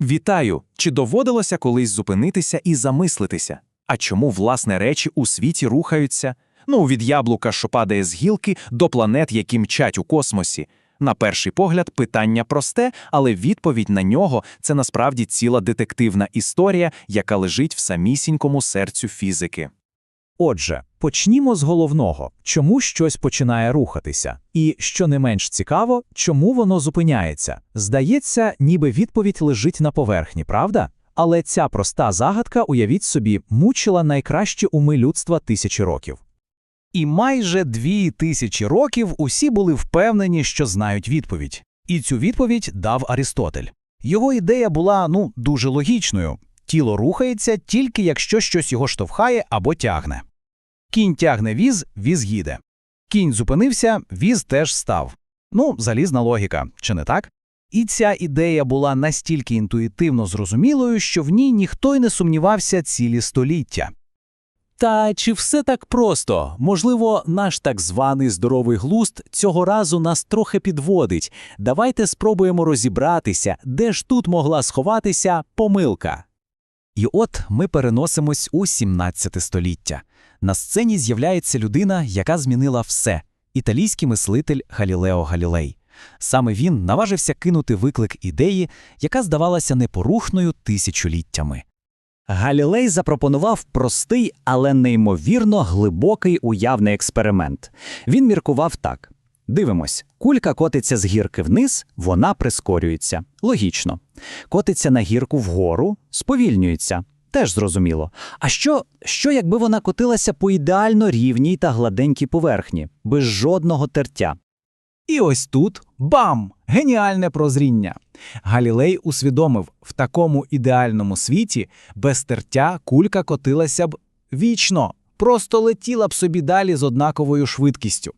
Вітаю! Чи доводилося колись зупинитися і замислитися? А чому власне речі у світі рухаються? Ну, від яблука, що падає з гілки, до планет, які мчать у космосі. На перший погляд, питання просте, але відповідь на нього це насправді ціла детективна історія, яка лежить в самісінькому серцю фізики. Отже, почнімо з головного, чому щось починає рухатися. І, що не менш цікаво, чому воно зупиняється. Здається, ніби відповідь лежить на поверхні, правда? Але ця проста загадка, уявіть собі, мучила найкращі уми людства тисячі років. І майже дві тисячі років усі були впевнені, що знають відповідь. І цю відповідь дав Арістотель. Його ідея була ну дуже логічною. Тіло рухається тільки якщо щось його штовхає або тягне. Кінь тягне віз, віз їде. Кінь зупинився, віз теж став. Ну, залізна логіка, чи не так? І ця ідея була настільки інтуїтивно зрозумілою, що в ній ніхто й не сумнівався цілі століття. Та чи все так просто? Можливо, наш так званий здоровий глузд цього разу нас трохи підводить. Давайте спробуємо розібратися, де ж тут могла сховатися помилка. І от ми переносимось у 17 століття. На сцені з'являється людина, яка змінила все італійський мислитель Галілео Галілей. Саме він наважився кинути виклик ідеї, яка здавалася непорушною тисячоліттями. Галілей запропонував простий, але неймовірно глибокий уявний експеримент. Він міркував так: дивимось, кулька котиться з гірки вниз, вона прискорюється. Логічно. Котиться на гірку вгору, сповільнюється. Теж зрозуміло. А що, що якби вона котилася по ідеально рівній та гладенькій поверхні, без жодного тертя? І ось тут бам! Геніальне прозріння. Галілей усвідомив, в такому ідеальному світі без тертя кулька котилася б вічно, просто летіла б собі далі з однаковою швидкістю.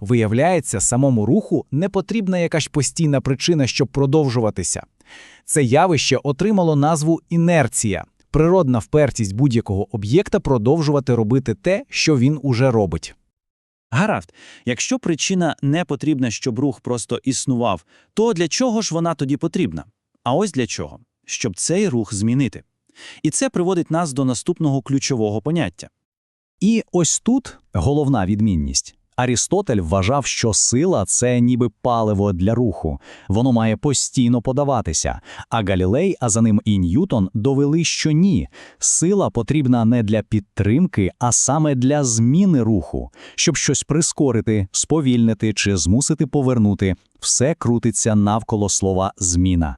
Виявляється, самому руху не потрібна якась постійна причина, щоб продовжуватися. Це явище отримало назву інерція природна впертість будь-якого об'єкта продовжувати робити те, що він уже робить. Гаразд, якщо причина не потрібна, щоб рух просто існував, то для чого ж вона тоді потрібна? А ось для чого? Щоб цей рух змінити. І це приводить нас до наступного ключового поняття. І ось тут головна відмінність. Арістотель вважав, що сила це ніби паливо для руху, воно має постійно подаватися. А Галілей, а за ним і Ньютон довели, що ні. Сила потрібна не для підтримки, а саме для зміни руху. Щоб щось прискорити, сповільнити чи змусити повернути, все крутиться навколо слова зміна.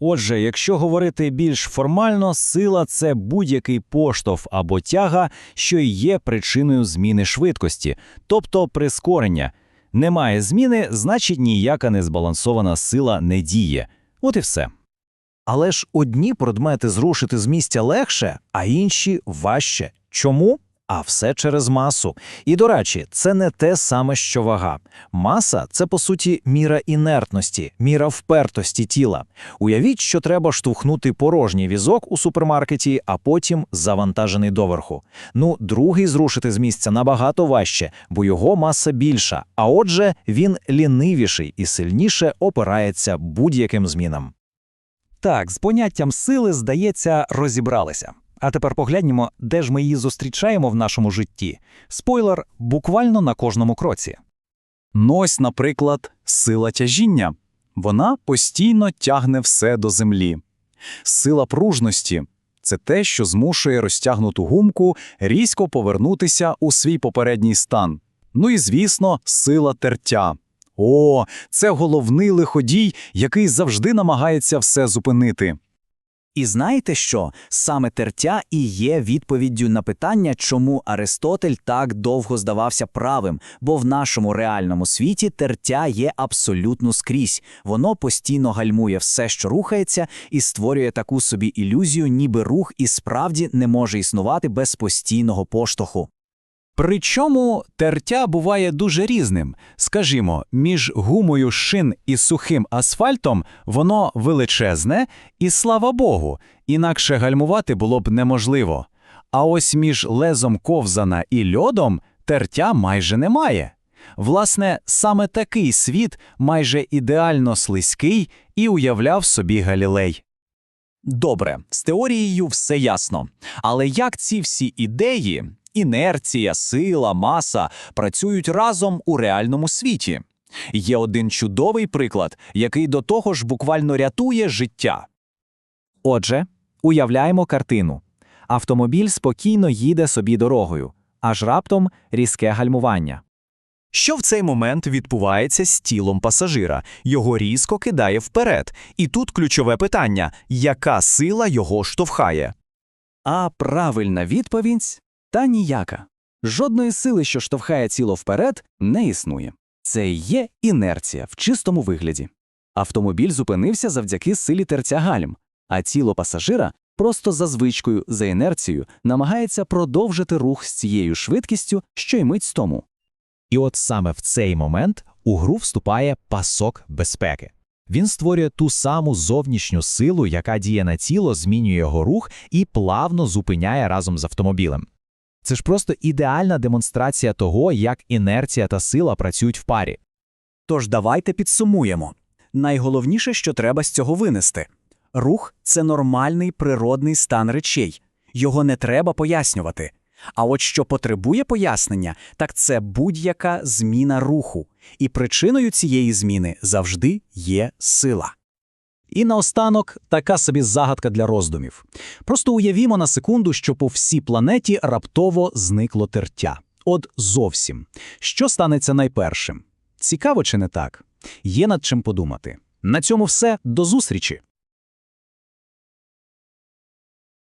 Отже, якщо говорити більш формально, сила це будь-який поштовх або тяга, що є причиною зміни швидкості, тобто прискорення. Немає зміни, значить ніяка незбалансована сила не діє. От і все. Але ж одні предмети зрушити з місця легше, а інші важче. Чому? А все через масу. І, до речі, це не те саме, що вага. Маса це, по суті, міра інертності, міра впертості тіла. Уявіть, що треба штовхнути порожній візок у супермаркеті, а потім завантажений доверху. Ну, другий зрушити з місця набагато важче, бо його маса більша, а отже, він лінивіший і сильніше опирається будь-яким змінам. Так, з поняттям сили, здається, розібралися. А тепер погляньмо, де ж ми її зустрічаємо в нашому житті. Спойлер, буквально на кожному кроці. Ну ось, наприклад, сила тяжіння. Вона постійно тягне все до землі. Сила пружності це те, що змушує розтягнуту гумку різко повернутися у свій попередній стан. Ну і, звісно, сила тертя. О, це головний лиходій, який завжди намагається все зупинити. І знаєте що? Саме тертя і є відповіддю на питання, чому Аристотель так довго здавався правим, бо в нашому реальному світі тертя є абсолютно скрізь. Воно постійно гальмує все, що рухається, і створює таку собі ілюзію, ніби рух і справді не може існувати без постійного поштовху. Причому тертя буває дуже різним. Скажімо, між гумою шин і сухим асфальтом воно величезне, і слава Богу, інакше гальмувати було б неможливо. А ось між лезом ковзана і льодом тертя майже немає. Власне, саме такий світ майже ідеально слизький і уявляв собі Галілей. Добре, з теорією все ясно. Але як ці всі ідеї, інерція, сила, маса працюють разом у реальному світі? Є один чудовий приклад, який до того ж буквально рятує життя. Отже, уявляємо картину. Автомобіль спокійно їде собі дорогою, аж раптом різке гальмування. Що в цей момент відбувається з тілом пасажира? Його різко кидає вперед. І тут ключове питання: яка сила його штовхає? А правильна відповідь та ніяка. Жодної сили, що штовхає тіло вперед, не існує. Це є інерція в чистому вигляді. Автомобіль зупинився завдяки силі терця гальм, а тіло пасажира просто за звичкою, за інерцією намагається продовжити рух з цією швидкістю, що й мить тому. І от саме в цей момент у гру вступає пасок безпеки. Він створює ту саму зовнішню силу, яка діє на тіло, змінює його рух і плавно зупиняє разом з автомобілем. Це ж просто ідеальна демонстрація того, як інерція та сила працюють в парі. Тож давайте підсумуємо. Найголовніше, що треба з цього винести. Рух це нормальний природний стан речей. Його не треба пояснювати. А от що потребує пояснення, так це будь-яка зміна руху. І причиною цієї зміни завжди є сила. І наостанок така собі загадка для роздумів. Просто уявімо на секунду, що по всій планеті раптово зникло тертя. От зовсім. Що станеться найпершим? Цікаво чи не так? Є над чим подумати. На цьому все. До зустрічі!